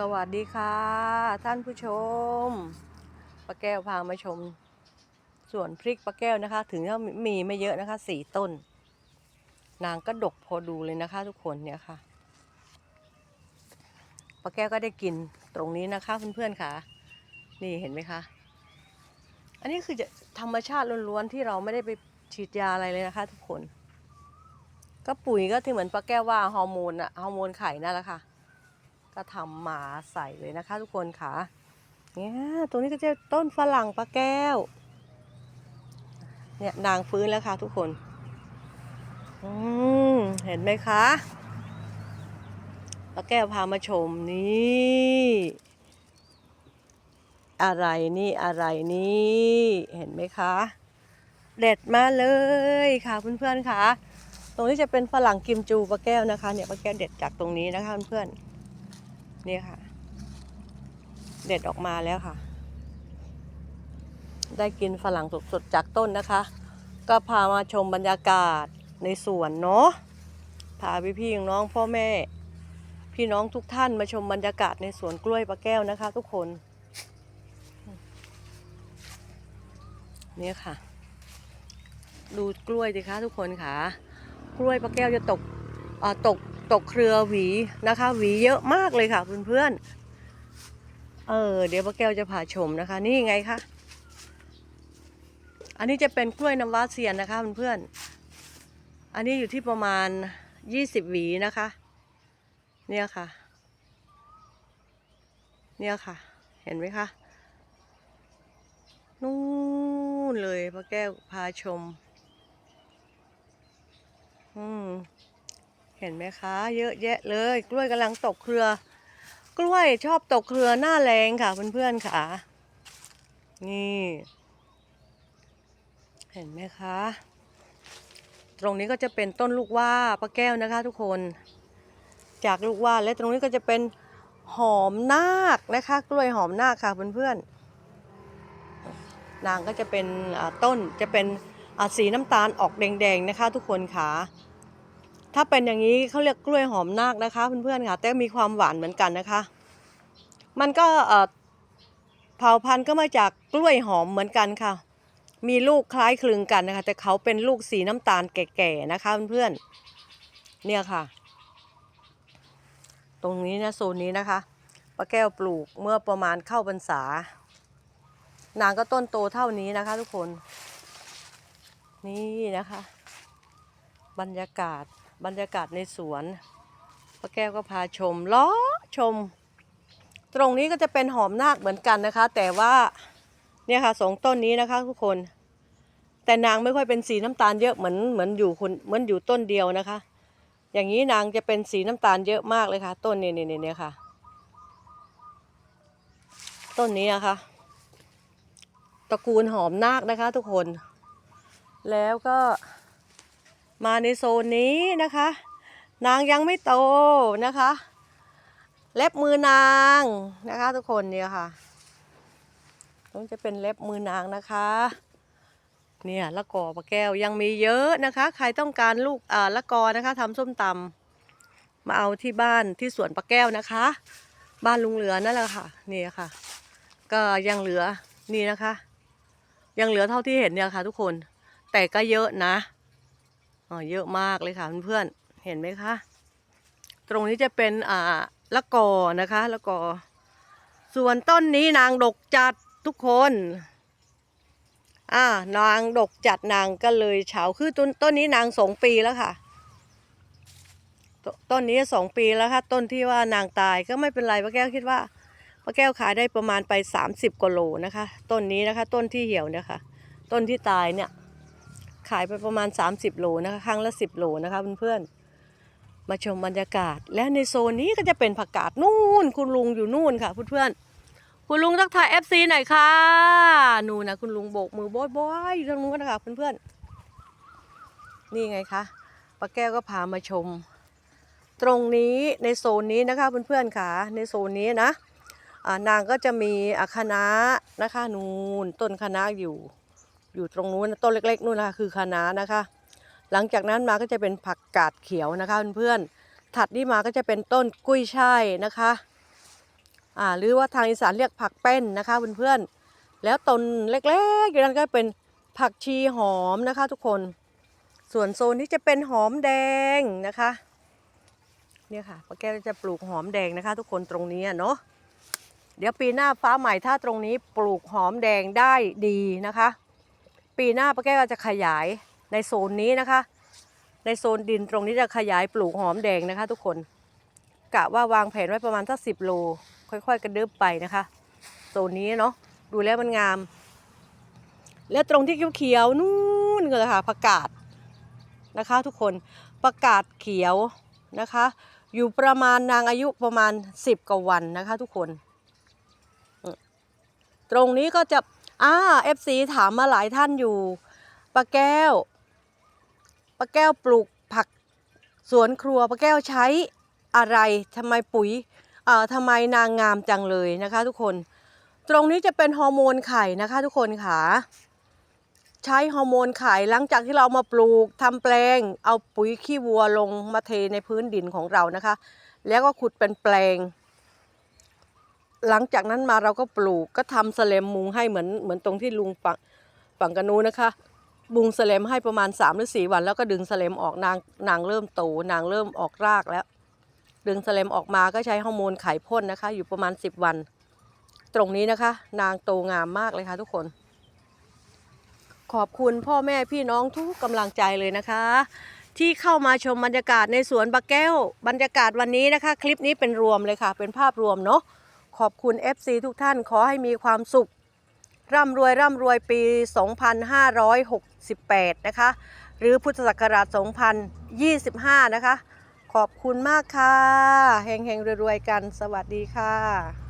สวัสดีค่ะ ท่านผู้ชมป้าแก้วพามาชมสวนพริกป้าแก้วนะคะ ถึงจะมีไม่เยอะนะคะสี่ต้น นางก็ดกพอดูเลยนะคะ ทุกคนเนี่ยค่ะป้าแก้วก็ได้กินตรงนี้นะคะเพื่อนๆค่ะ นี่เห็นไหมคะ อันนี้คือจะธรรมชาติล้วนๆที่เราไม่ได้ไปฉีดยาอะไรเลยนะคะ ทุกคน ก็ปุ๋ยก็ที่เหมือนป้าแก้วว่าฮอร์โมนอะฮอร์โมนไข่นั่นแหละค่ะ ก็ทำหมาใส่เลยนะคะ ทุกคนค่ะเนี่ยตรงนี้ก็จะต้นฝรั่งปลาแก้ว เนี่ยนางฟื้นแล้วค่ะทุกคนอืมเห็นไหมคะปลาแก้วพามาชมนี่อะไรนี่อะไรนี่เห็นไหมคะเด็ดมาเลยค่ะเพื่อนๆค่ะ ตรงนี้จะเป็นฝรั่งกิมจูปลาแก้วนะคะเนี่ยปลาแก้วเด็ดจากตรงนี้นะคะเพื่อนๆ นี่ค่ะ เด็ดออกมาแล้วค่ะ ได้กินฝรั่งสดๆจากต้นนะคะ ก็พามาชมบรรยากาศในสวนเนาะพาพี่พี่น้องพ่อแม่ พี่น้องทุกท่านมาชมบรรยากาศในสวนกล้วยปลาแก้วนะคะ ทุกคนนี่ค่ะ ดูกล้วยสิคะทุกคนค่ะ กล้วยปลาแก้วจะตกอ่าตก ตกเครือหวีนะคะ หวีเยอะมากเลยค่ะเพื่อนๆ เออเดี๋ยวป้าแก้วจะพาชมนะคะ นี่ไงคะอันนี้จะเป็นกล้วยน้ำว้าเซียนนะคะเพื่อนๆ อันนี้อยู่ที่ประมาณยี่สิบหวีนะคะ เนี่ยค่ะ เนี่ยค่ะ เห็นไหมคะ นู่นเลยป้าแก้วพาชม อืม เห็นไหมคะ เยอะแยะเลย กล้วยกำลังตกเครือ กล้วยชอบตกเครือหน้าแรงค่ะเพื่อนๆค่ะ นี่ เห็นไหมคะ ตรงนี้ก็จะเป็นต้นลูกว่าปลาแก้วนะคะ ทุกคน จากลูกว่าและตรงนี้ก็จะเป็นหอมนาคนะคะ กล้วยหอมนาคค่ะเพื่อนๆนางก็จะเป็นต้นจะเป็นสีน้ำตาลออกแดงๆนะคะ ทุกคนค่ะ ถ้าเป็นอย่างนี้เขาเรียกกล้วยหอมนาคนะคะเพื่อนๆค่ะแต่มีความหวานเหมือนกันนะคะ มันก็เผ่าพันธุ์ก็มาจากกล้วยหอมเหมือนกันค่ะ มีลูกคล้ายคลึงกันนะคะ แต่เขาเป็นลูกสีน้ำตาลแก่ๆนะคะเพื่อนๆเนี่ยค่ะ ตรงนี้นะโซนนี้นะคะป้าแก้วปลูกเมื่อประมาณเข้าพรรษา นางก็ต้นโตเท่านี้นะคะ ทุกคน นี่นะคะ บรรยากาศ บรรยากาศในสวนป้าแก้วก็พาชมล้อชม ตรงนี้ก็จะเป็นหอมนาคเหมือนกันนะคะ แต่ว่าเนี่ยค่ะสองต้นนี้นะคะทุกคน แต่นางไม่ค่อยเป็นสีน้ำตาลเยอะเหมือนเหมือนอยู่คนเหมือนอยู่ต้นเดียวนะคะ อย่างนี้นางจะเป็นสีน้ำตาลเยอะมากเลยค่ะ ต้นนี้นี่นี่ค่ะ ต้นนี้นะคะตระกูลหอมนาคนะคะ ทุกคน แล้วก็ มาในโซนนี้นะคะ นางยังไม่โตนะคะ เล็บมือนางนะคะ ทุกคนเนี่ยค่ะต้องจะเป็นเล็บมือนางนะคะ เนี่ยละกอปลาแก้วยังมีเยอะนะคะ ใครต้องการลูกอ่าละกอนะคะทำส้มตำมาเอาที่บ้านที่สวนปลาแก้วนะคะ บ้านลุงเหลือนั่นแหละค่ะนี่ค่ะ ก็ยังเหลือนี่นะคะ ยังเหลือเท่าที่เห็นเนี่ยค่ะ ทุกคนแต่ก็เยอะนะ อ๋อเยอะมากเลยค่ะเพื่อนๆเห็นไหมคะตรงนี้จะเป็นอ่าละกอนะคะละกอ ส่วนต้นนี้นางดกจัดทุกคนอ่านางดกจัดนางก็เลยเฉาคือต้นต้นนี้นางสองปีแล้วค่ะตต้นนี้สองปีแล้วค่ะ ต้นที่ว่านางตายก็ไม่เป็นไรป้าแก้วคิดว่าป้าแก้วขายได้ประมาณไป30กว่าโลนะคะ ต้นนี้นะคะ ต้นที่เหี่ยวเนี่ยค่ะ ต้นที่ตายเนี่ย ขายไปประมาณ 30 โลนะคะครั้งละ 10 โลนะคะเพื่อนๆมาชมบรรยากาศ และในโซนนี้ก็จะเป็นผักกาดนู่นคุณลุงอยู่นู่นค่ะเพื่อนๆคุณลุงทักทาย FC หน่อยค่ะนู่นนะคุณลุงโบกมือโบอยๆอยู่ตรงนู้นนะคะเพื่อนๆนี่ไงคะป้าแก้วก็พามาชม ตรงนี้ในโซนนี้นะคะเพื่อนๆค่ะในโซนนี้นะนางก็จะมีอาคณะนะคะนูนต้นคะน้าอยู่ อยู่ตรงนู้นต้นเล็ก ๆนู่นนะคะคือคะน้านะคะ หลังจากนั้นมาก็จะเป็นผักกาดเขียวนะคะเพื่อนๆถัดนี่มาก็จะเป็นต้นกุ้ยช่ายนะคะอ่าหรือว่าทางอีสานเรียกผักแป้นนะคะเพื่อนๆแล้วต้นเล็กๆอยู่นั้นก็เป็นผักชีหอมนะคะ ทุกคน ส่วนโซนที่จะเป็นหอมแดงนะคะเนี่ยค่ะป้าแก้วจะปลูกหอมแดงนะคะ ทุกคนตรงนี้เนาะเดี๋ยวปีหน้าฟ้าใหม่ถ้าตรงนี้ปลูกหอมแดงได้ดีนะคะ ปีหน้าป้าแก้วก็จะขยายในโซนนี้นะคะ ในโซนดินตรงนี้จะขยายปลูกหอมแดงนะคะ ทุกคนกะว่าวางแผนไว้ประมาณสักสิบโล ค่อยๆกระดึบไปนะคะโซนนี้เนาะดูแล้วมันงาม และตรงที่เขียวๆนู่นก็เลยค่ะผักกาดนะคะ ทุกคนผักกาดเขียวนะคะ อยู่ประมาณนางอายุประมาณ 10กว่าวันนะคะ ทุกคน ตรงนี้ก็จะ อ่าเอฟซีถามมาหลายท่านอยู่ป้าแก้วป้าแก้วปลูกผักสวนครัวป้าแก้วใช้อะไรทำไมปุ๋ยอ่าทำไมนางงามจังเลยนะคะทุกคน ตรงนี้จะเป็นฮอร์โมนไข่นะคะทุกคนค่ะ ใช้ฮอร์โมนไข่หลังจากที่เราเอามาปลูกทำแปลง เอาปุ๋ยขี้วัวลงมาเทในพื้นดินของเรานะคะ แล้วก็ขุดเป็นแปลง หลังจากนั้นมาเราก็ปลูกก็ทำสแลมมุงให้เหมือนเหมือนตรงที่ลุงฝั่งฝั่งกันนู้นะคะบุงสแลมให้ประมาณ3หรือ4วัน แล้วก็ดึงสแลมออกนางนางเริ่มโตนางเริ่มออกรากแล้ว ดึงสแลมออกมาก็ใช้ฮอร์โมนไข่พ่นนะคะ อยู่ประมาณ 10 วัน ตรงนี้นะคะ นางโตงามมากเลยค่ะ ทุกคน ขอบคุณพ่อแม่พี่น้องทุกกำลังใจเลยนะคะ ที่เข้ามาชมบรรยากาศในสวนบะแก้ว บรรยากาศวันนี้นะคะ คลิปนี้เป็นรวมเลยค่ะ เป็นภาพรวมเนาะ ขอบคุณ FC ทุกท่านขอให้มีความสุข ร่ำรวยร่ำรวยปี 2568 นะคะ หรือพุทธศักราช 2025 นะคะ ขอบคุณมากค่ะ เฮงๆรวยๆ กัน สวัสดีค่ะ